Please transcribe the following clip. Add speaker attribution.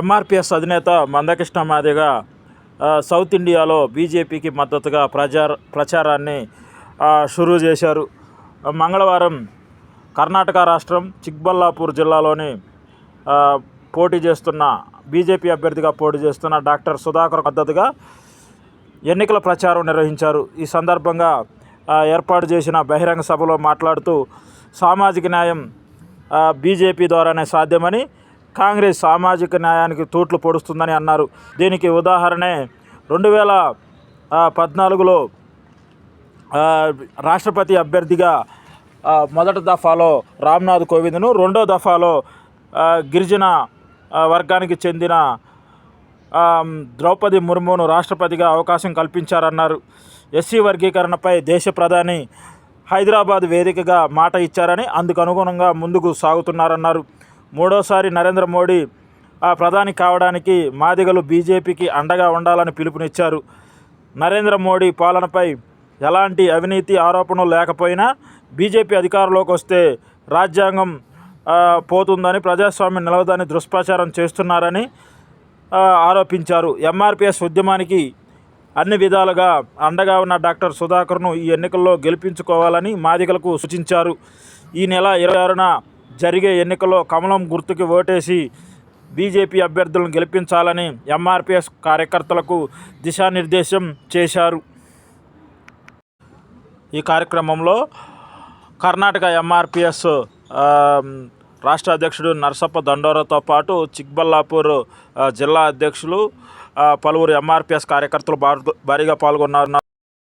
Speaker 1: ఎంఆర్పిఎస్ అధినేత మందకృష్ణ మాదిగ సౌత్ ఇండియాలో బీజేపీకి మద్దతుగా ప్రచార ప్రచారాన్ని షురూ చేశారు. మంగళవారం కర్ణాటక రాష్ట్రం చిక్బల్లాపూర్ జిల్లాలోని పోటీ చేస్తున్న బీజేపీ అభ్యర్థిగా పోటీ చేస్తున్న డాక్టర్ సుధాకర్ మద్దతుగా ఎన్నికల ప్రచారం నిర్వహించారు. ఈ సందర్భంగా ఏర్పాటు చేసిన బహిరంగ సభలో మాట్లాడుతూ సామాజిక న్యాయం బీజేపీ ద్వారానే సాధ్యమని కాంగ్రెస్ సామాజిక న్యాయానికి తూట్లు పొడుస్తుందని అన్నారు. దీనికి ఉదాహరణే రెండు వేల పద్నాలుగులో రాష్ట్రపతి అభ్యర్థిగా మొదటి దఫాలో రామ్నాథ్ కోవింద్ను రెండో దఫాలో గిరిజన వర్గానికి చెందిన ద్రౌపది ముర్మును రాష్ట్రపతిగా అవకాశం కల్పించారన్నారు. ఎస్సీ వర్గీకరణపై దేశ ప్రధాని హైదరాబాద్ వేదికగా మాట ఇచ్చారని అందుకు అనుగుణంగా ముందుకు సాగుతున్నారన్నారు. మూడోసారి నరేంద్ర మోడీ ఆ, ప్రధాని కావడానికి మాదిగలు బీజేపీకి అండగా ఉండాలని పిలుపునిచ్చారు. నరేంద్ర మోడీ పాలనపై ఎలాంటి అవినీతి ఆరోపణలు లేకపోయినా బీజేపీ అధికారంలోకి వస్తే రాజ్యాంగం పోతుందని ప్రజాస్వామ్యం నిలవదని దుష్ప్రచారం చేస్తున్నారని ఆరోపించారు. ఎంఆర్పిఎస్ ఉద్యమానికి అన్ని విధాలుగా అండగా ఉన్న డాక్టర్ సుధాకర్ను ఈ ఎన్నికల్లో గెలిపించుకోవాలని మాదిగలకు సూచించారు. ఈ నెల ఇరవై ఆరున జరిగే ఎన్నికల్లో కమలం గుర్తుకి ఓటేసి బీజేపీ అభ్యర్థులను గెలిపించాలని ఎంఆర్పిఎస్ కార్యకర్తలకు దిశానిర్దేశం చేశారు. ఈ కార్యక్రమంలో కర్ణాటక ఎంఆర్పిఎస్ రాష్ట్ర అధ్యక్షుడు నరసప్ప దండోరాతో పాటు చిక్బల్లాపూర్ జిల్లా అధ్యక్షులు పలువురు ఎంఆర్పిఎస్ కార్యకర్తలు భారీ- భారీగా పాల్గొన్నారు.